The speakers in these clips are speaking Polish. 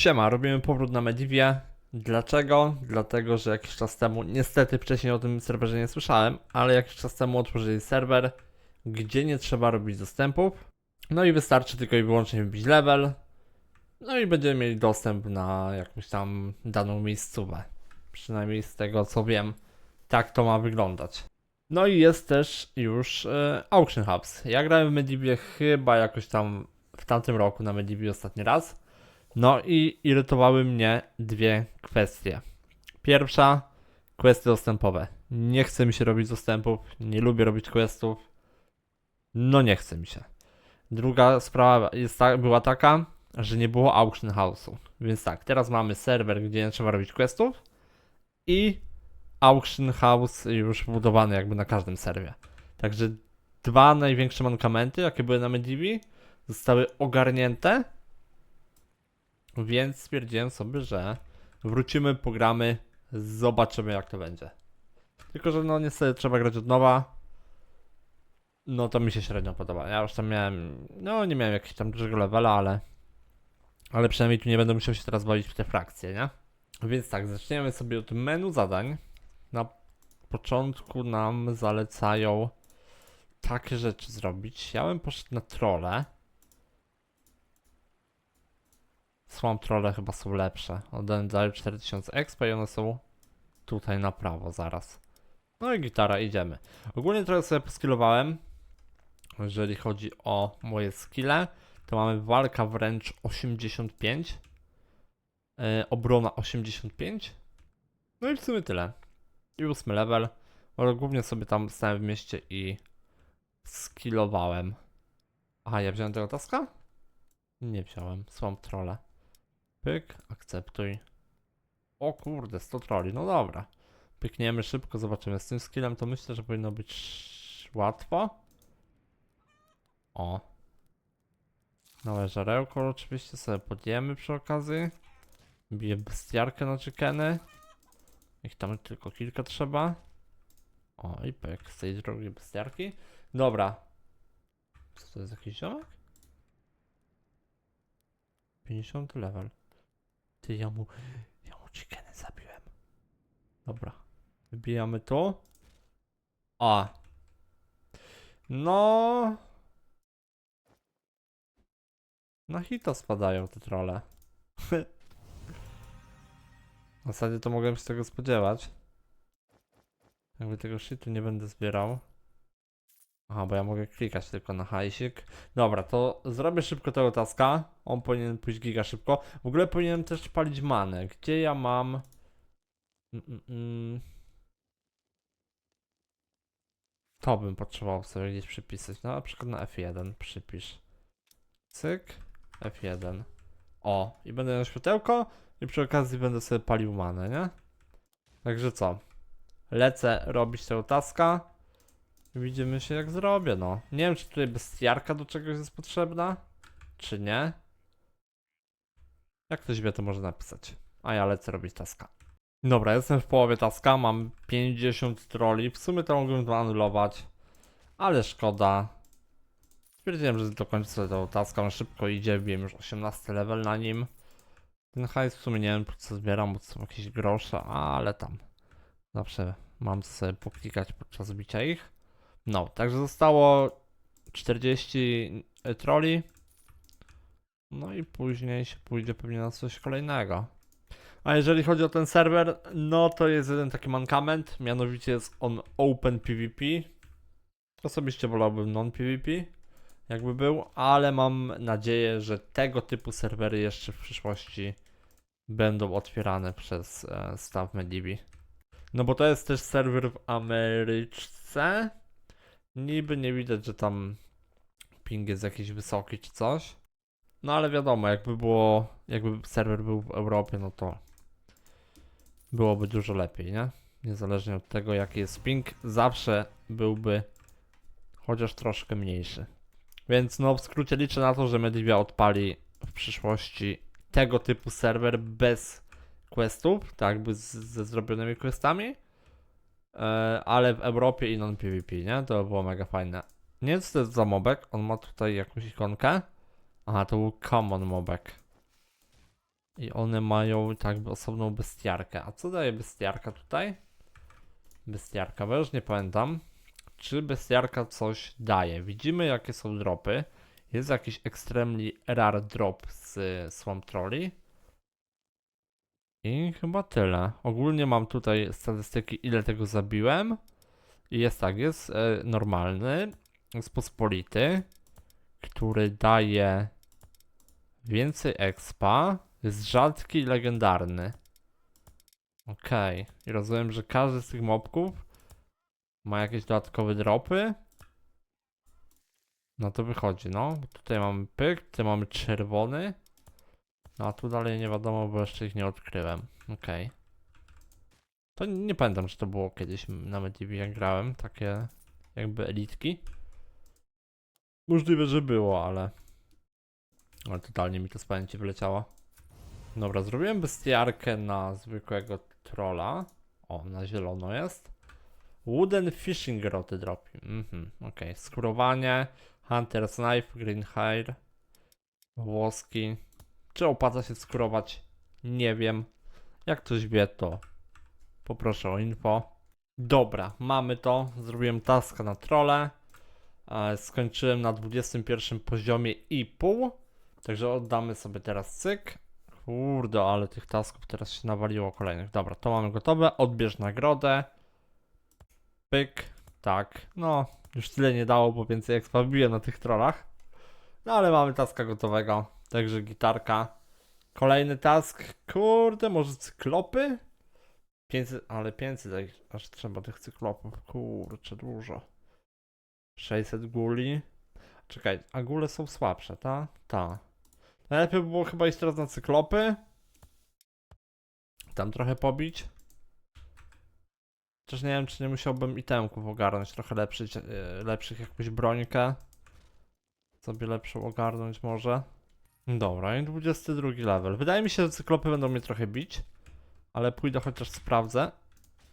Siema, robimy powrót na Medivie. Dlaczego? Dlatego, że jakiś czas temu, niestety wcześniej o tym serwerze nie słyszałem, ale jakiś czas temu otworzyli serwer, gdzie nie trzeba robić dostępów. No i wystarczy tylko i wyłącznie wbić level. No i będziemy mieli dostęp na jakąś tam daną miejscówę. Przynajmniej z tego co wiem, tak to ma wyglądać. No i jest też już e, Auction Hubs. Ja grałem w Medivie chyba jakoś tam w tamtym roku na Medivie ostatni raz. No i irytowały mnie dwie kwestie. Pierwsza, questy dostępowe. Nie chce mi się robić dostępów, nie lubię robić questów. No nie chce mi się. Druga sprawa jest ta, była taka, że nie było auction house'u. Więc tak, teraz mamy serwer, gdzie nie trzeba robić questów i auction house już wbudowany jakby na każdym serwie. Także dwa największe mankamenty, jakie były na Medivhi, zostały ogarnięte więc stwierdziłem sobie, że wrócimy, pogramy, zobaczymy jak to będzie. Tylko, że no niestety trzeba grać od nowa. No to mi się średnio podoba. Ja już tam miałem, no nie miałem jakiegoś tam dużego levela, ale ale przynajmniej tu nie będę musiał się teraz bawić w te frakcje, nie? Więc tak, zaczniemy sobie od menu zadań. Na początku nam zalecają takie rzeczy zrobić. Ja bym poszedł na trole. Swamp Trolle chyba są lepsze. One dają 4000 expa i one są tutaj na prawo zaraz. No i gitara, idziemy. Ogólnie trochę sobie poskillowałem. Jeżeli chodzi o moje skille, to mamy walka wręcz 85. Yy, obrona 85. No i w sumie tyle. I ósmy level. Ale głównie sobie tam stałem w mieście i skillowałem. Aha, ja wziąłem tego taska? Nie wziąłem. Swamp Trolle. Pyk, akceptuj. O kurde, 100 troli, no dobra. Pykniemy szybko, zobaczymy. Z tym skillem to myślę, że powinno być łatwo. O. Nowe żarełko oczywiście sobie podjemy przy okazji. Biję bestiarkę na chickeny. Ich tam tylko kilka trzeba. O i pyk, z tej drugiej bestiarki. Dobra. Co to jest jakiś ziomek? 50 level. Ty, ja mu, ja mu chickeny zabiłem. Dobra. Wybijamy tu. A. No. Na hita spadają te trole. W zasadzie to mogłem się tego spodziewać. Jakby tego shitu nie będę zbierał. Aha, bo ja mogę klikać tylko na hajsik. Dobra, to zrobię szybko tego taska. On powinien pójść giga szybko. W ogóle powinienem też palić manę. Gdzie ja mam... Mm, mm, mm. To bym potrzebował sobie gdzieś przypisać. No, na przykład na F1 przypisz. Cyk. F1. O, i będę miał światełko i przy okazji będę sobie palił manę, nie? Także co? Lecę robić tego taska. Widzimy się jak zrobię, no. Nie wiem, czy tutaj bestiarka do czegoś jest potrzebna, czy nie. Jak ktoś wie, to może napisać. A ja lecę robić taska. Dobra, jestem w połowie taska, mam 50 troli. W sumie to mogłem to anulować, ale szkoda. Stwierdziłem, że dokończę sobie tą taskę, on szybko idzie, wiem już 18 level na nim. Ten hajs w sumie nie wiem po co zbieram, bo to są jakieś grosze, ale tam. Zawsze mam sobie poklikać podczas bicia ich. No, także zostało 40 troli. No i później się pójdzie pewnie na coś kolejnego. A jeżeli chodzi o ten serwer, no to jest jeden taki mankament, mianowicie jest on Open PvP. Osobiście wolałbym non-PvP, jakby był, ale mam nadzieję, że tego typu serwery jeszcze w przyszłości będą otwierane przez e, staff Medivi. No bo to jest też serwer w Ameryczce. Niby nie widać, że tam ping jest jakiś wysoki czy coś. No ale wiadomo, jakby było, jakby serwer był w Europie, no to byłoby dużo lepiej, nie? Niezależnie od tego, jaki jest ping, zawsze byłby chociaż troszkę mniejszy. Więc no w skrócie liczę na to, że Medivia odpali w przyszłości tego typu serwer bez questów, tak jakby z, ze zrobionymi questami. E, ale w Europie i non-PvP, nie? To by było mega fajne. Nie co to jest za mobek. On ma tutaj jakąś ikonkę. Aha, to był common mobek. I one mają tak osobną bestiarkę. A co daje bestiarka tutaj? Bestiarka, bo już nie pamiętam. Czy bestiarka coś daje? Widzimy jakie są dropy. Jest jakiś extremely rare drop z Swamp Trolli. I chyba tyle. Ogólnie mam tutaj statystyki, ile tego zabiłem. I jest tak, jest e, normalny, jest pospolity, który daje więcej expa, jest rzadki i legendarny. Okej, i rozumiem, że każdy z tych mobków ma jakieś dodatkowe dropy. No to wychodzi, no. Tutaj mamy pyk, tutaj mamy czerwony. No a tu dalej nie wiadomo, bo jeszcze ich nie odkryłem. Okej. To nie pamiętam, czy to było kiedyś na Medivh jak grałem, takie jakby elitki. Możliwe, że było, ale... Ale totalnie mi to z pamięci wyleciało. Dobra, zrobiłem bestiarkę na zwykłego trolla. O, na zielono jest. Wooden Fishing Roty dropi. Mhm, okej. Skórowanie, Hunter's Knife, Green Hair, włoski. Czy opłaca się skórować? Nie wiem. Jak ktoś wie, to poproszę o info. Dobra, mamy to. Zrobiłem taska na trole. E, Skończyłem na 21 poziomie i pół. Także oddamy sobie teraz cyk. Kurde, ale tych tasków teraz się nawaliło kolejnych. Dobra, to mamy gotowe. Odbierz nagrodę. Pyk. Tak. No, już tyle nie dało, bo więcej jak na tych trollach. No ale mamy taska gotowego. Także gitarka. Kolejny task. Kurde, może cyklopy? 500, ale 500 jak aż trzeba tych cyklopów. Kurczę, dużo. 600 guli. Czekaj, a gule są słabsze, ta? Ta. Najlepiej by było chyba iść teraz na cyklopy. Tam trochę pobić. Chociaż nie wiem, czy nie musiałbym itemków ogarnąć trochę lepszych, e, lepszych jakąś brońkę. Sobie lepszą ogarnąć może. Dobra, i 22 level. Wydaje mi się, że cyklopy będą mnie trochę bić. Ale pójdę chociaż sprawdzę,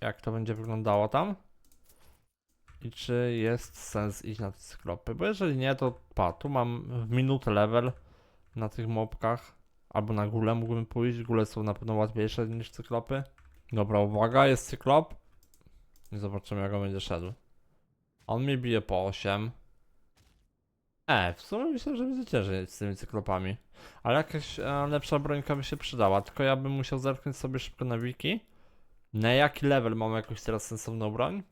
jak to będzie wyglądało tam. I czy jest sens iść na te cyklopy. Bo jeżeli nie, to pa, tu mam w minutę level na tych mopkach. Albo na gule mógłbym pójść. Gule są na pewno łatwiejsze niż cyklopy. Dobra, uwaga, jest cyklop. I zobaczymy jak on będzie szedł. On mnie bije po 8. E, w sumie myślę, że będzie ciężej z tymi cyklopami. Ale jakaś e, lepsza brońka by się przydała. Tylko ja bym musiał zerknąć sobie szybko na wiki. Na jaki level mam jakąś teraz sensowną broń.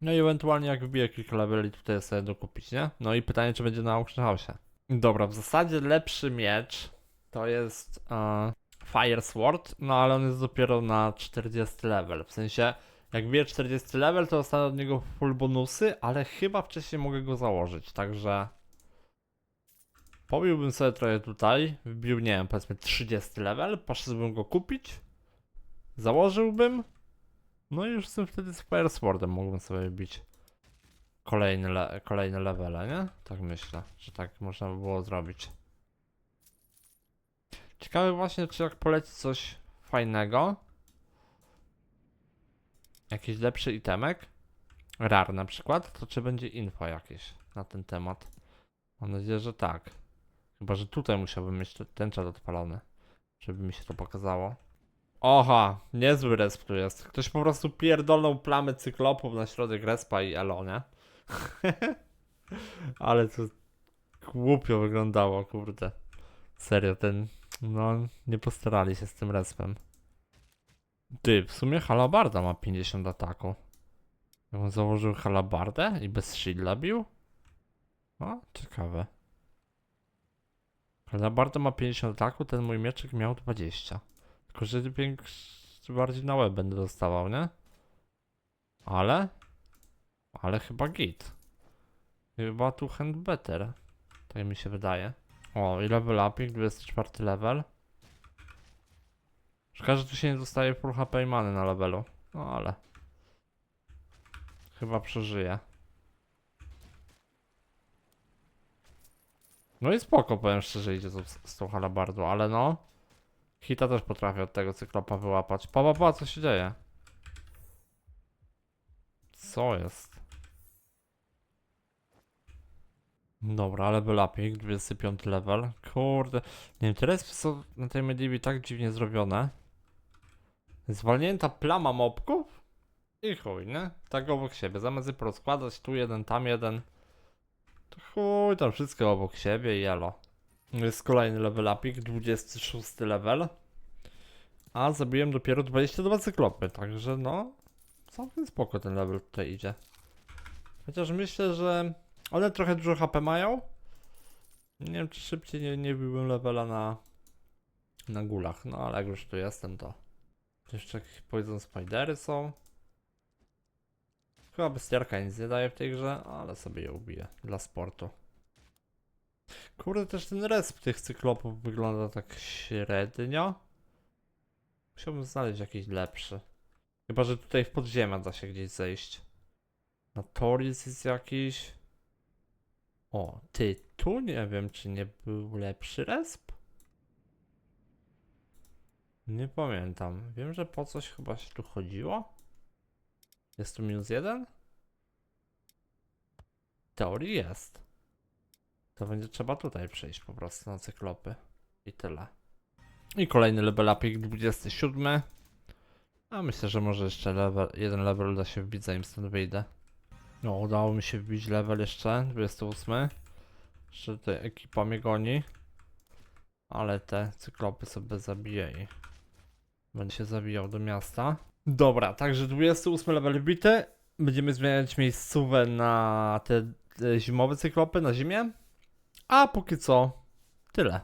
No i ewentualnie jak wbiję kilka leveli tutaj sobie dokupić, nie? No i pytanie, czy będzie na Auction House. Dobra, w zasadzie lepszy miecz to jest e, Fire Sword, no ale on jest dopiero na 40 level. W sensie, jak wbiję 40 level, to dostanę od niego full bonusy, ale chyba wcześniej mogę go założyć, także... Pobiłbym sobie trochę tutaj, wbił, nie wiem, powiedzmy 30 level, poszedłbym go kupić, założyłbym, no i już tym wtedy z Fire Swordem mógłbym sobie bić kolejne, le kolejne levele, nie? Tak myślę, że tak można by było zrobić. Ciekawe właśnie, czy jak poleci coś fajnego, jakiś lepszy itemek, rar na przykład, to czy będzie info jakieś na ten temat? Mam nadzieję, że tak. Chyba, że tutaj musiałbym mieć te- ten czat odpalony, żeby mi się to pokazało. Oha, niezły resp tu jest. Ktoś po prostu pierdolnął plamy cyklopów na środek respa i elo, nie? Ale to głupio wyglądało, kurde. Serio, ten... No, nie postarali się z tym respem. Ty, w sumie halabarda ma 50 ataku. Jakbym założył halabardę i bez shielda bił? O, ciekawe. Halabarda ma 50 ataku, ten mój mieczek miał 20. Tylko, że bardziej na łeb będę dostawał, nie? Ale? Ale chyba git. Chyba tu hand better. Tak mi się wydaje. O, i level upik, 24 level. Szkoda, że tu się nie dostaje full HP na levelu. No ale... Chyba przeżyję. No i spoko, powiem szczerze, idzie z, z tą halabardą, ale no... Hita też potrafię od tego cyklopa wyłapać. Pa, pa, pa, co się dzieje? Co jest? Dobra, level upik, 25 level. Kurde. Nie wiem, teraz są na tej Medivie tak dziwnie zrobione. Zwalnięta plama mobków i chuj, nie? Tak obok siebie. Zamiast je porozkładać tu jeden, tam jeden. To chuj, tam wszystko obok siebie i jelo. Jest kolejny level upik, 26 level. A zabiłem dopiero 22 cyklopy, także no... Całkiem spoko ten level tutaj idzie. Chociaż myślę, że one trochę dużo HP mają. Nie wiem, czy szybciej nie, nie levela na, na gulach. No ale jak już tu jestem, to jeszcze jakieś Poison Spidery są. Chyba bestiarka nic nie daje w tej grze, ale sobie je ubiję dla sportu. Kurde, też ten resp tych cyklopów wygląda tak średnio. Musiałbym znaleźć jakiś lepszy. Chyba, że tutaj w podziemia da się gdzieś zejść. Na Toris jest jakiś. O, ty, tu nie wiem, czy nie był lepszy resp? Nie pamiętam. Wiem, że po coś chyba się tu chodziło. Jest tu minus jeden? Teorii jest. To będzie trzeba tutaj przejść po prostu na cyklopy. I tyle. I kolejny level upik 27. A myślę, że może jeszcze level, jeden level uda się wbić zanim stąd wyjdę. No, udało mi się wbić level jeszcze, 28. Jeszcze tutaj ekipa mnie goni. Ale te cyklopy sobie zabiję i będę się zawijał do miasta. Dobra, także 28 level wbity. Będziemy zmieniać miejscówę na te, te zimowe cyklopy, na zimie. A póki co, tyle.